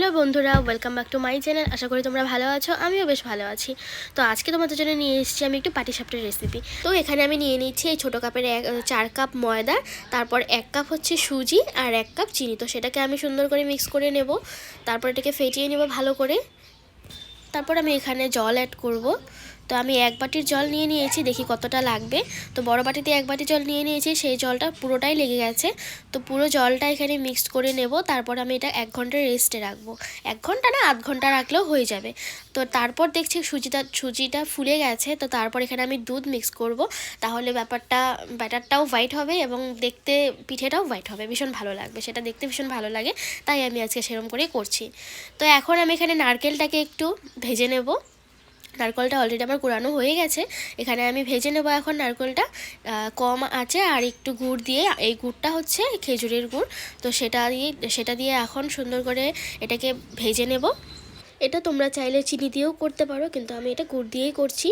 Hello বন্ধুরা welcome back to my channel আশা করি তোমরা ভালো আছো, আমিও বেশ ভালো আছি। তো আজকে তোমাদের জন্য নিয়ে এসেছি আমি একটু পাটিসাপটার রেসিপি তো এখানে আমি নিয়ে নিচ্ছি এই ছোটো কাপের এক, চার কাপ ময়দা, তারপর এক কাপ হচ্ছে সুজি আর এক কাপ চিনি। তো সেটাকে আমি সুন্দর করে মিক্স করে নেব, তারপর এটাকে ফেটিয়ে নেব ভালো করে। তারপর আমি এখানে জল অ্যাড করব। তো আমি এক বাটির জল নিয়ে নিয়েছি, দেখি কতটা লাগবে। তো বড় বাটিতে এক বাটি জল নিয়ে নিয়েছি, সেই জলটা পুরোটাই লেগে গেছে। তো পুরো জলটা এখানে মিক্সড করে নেব, তারপর আমি এটা এক ঘণ্টা রেস্টে রাখব। এক ঘণ্টা না, আধ ঘণ্টা রাখলেও হয়ে যাবে। তো তারপর দেখছি সুজিটা সুজিটা ফুলে গেছে, তো তারপর এখানে আমি দুধ মিক্স করব। তাহলে ব্যাপারটা, ব্যাটারটাও হোয়াইট হবে এবং দেখতে, পিঠেটাও হোয়াইট হবে, ভীষণ ভালো লাগবে। সেটা দেখতে ভীষণ ভালো লাগে, তাই আমি আজকে সেরকম করেই করছি। তো এখন আমি এখানে নারকেলটাকে একটু ভেজে নেব। নারকলটা অলরেডি আমার কুড়ানো হয়ে গেছে। এখানে আমি ভেজে নেব এখন নারকলটা। কম আছে আর একটু গুড় দিয়ে, এই গুড়টা হচ্ছে খেজুরের গুড়। তো সেটা দিয়ে সেটা দিয়ে এখন সুন্দর করে এটাকে ভেজে নেব। এটা তোমরা চাইলে চিনি দিয়েও করতে পারো, কিন্তু আমি এটা গুড় দিয়েই করছি।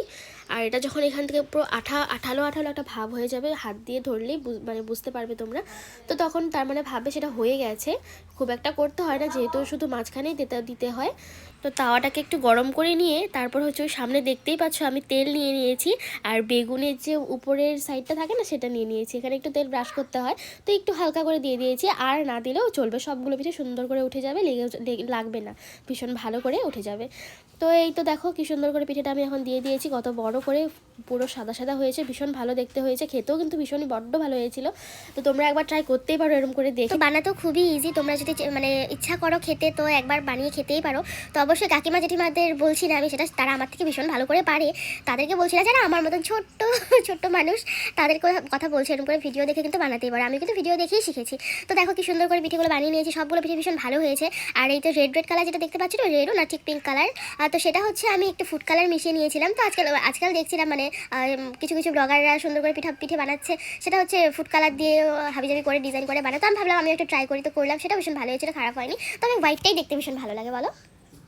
আর এটা যখন এখান থেকে পুরো আঠা, আঠালো আঠালো একটা ভাব হয়ে যাবে, হাত দিয়ে ধরলেই মানে বুঝতে পারবে তোমরা। তো তখন তার মানে ভাবে সেটা হয়ে গেছে। খুব একটা করতে হয় না, যেহেতু শুধু মাঝখানেই দিতে দিতে হয়। তো তাওয়াটাকে একটু গরম করে নিয়ে তারপর হচ্ছে ওই সামনে দেখতেই পাচ্ছ আমি তেল নিয়ে নিয়েছি। আর বেগুনের যে উপরের সাইডটা থাকে না, সেটা নিয়ে নিয়েছি। এখানে একটু তেল ব্রাশ করতে হয়। তো একটু হালকা করে দিয়ে দিয়েছি। আর না দিলেও চলবে, সবগুলো পিঠে সুন্দর করে উঠে যাবে, লেগে- লাগবে না। ভীষণ ভালো করে উঠে যাবে। তো এই তো দেখো কি সুন্দর করে পিঠেটা আমি এখন দিয়ে দিয়েছি, কত বড় করে পুরো সাদা সাদা হয়েছে, ভীষণ ভালো দেখতে হয়েছে, খেতেও কিন্তু ভীষণই বড্ড ভালো হয়েছিল। তো তোমরা একবার ট্রাই করতেই পারো এরকম করে দেখে। বানাতেও খুবই ইজি তোমরা যদি মানে ইচ্ছা করো খেতে, তো একবার বানিয়ে খেতেই পারো। তো অবশ্যই কাকিমা জেঠিমাদের বলছি না, আমি সেটা তারা আমার থেকে ভীষণ ভালো করে পারে। তাদেরকে বলছি না, যারা আমার মতন ছোট্ট ছোট্ট মানুষ, তাদের কথা- বলছি এরকম করে ভিডিও দেখে কিন্তু বানাতেই পারো। আমি কিন্তু ভিডিও দেখেই শিখেছি। তো দেখো কি সুন্দর করে পিঠেগুলো বানিয়ে নিয়েছি, সবগুলো পিঠে ভীষণ ভালো হয়েছে। আর এই তো রেড রেড কালার যেটা দেখতে পাচ্ছি রেডও না ঠিক পিঙ্ক কালার তো সেটা হচ্ছে আমি একটু ফুড কালার মিশিয়ে নিয়েছিলাম। তো আজকাল আজকাল দেখছিলাম মানে কিছু কিছু ব্লগাররা সুন্দর করে পিঠা পিঠে বানাচ্ছে। সেটা হচ্ছে ফুড কালার দিয়ে হাবিজাবি করে ডিজাইন করে বানাতো আমি ভাবলাম আমি একটু ট্রাই করি। তো করলাম সেটা ভীষণ ভালো হয়েছিল, খারাপ হয়নি। তবে হোয়াইটটাই দেখতে ভীষণ ভালো লাগে, বলো।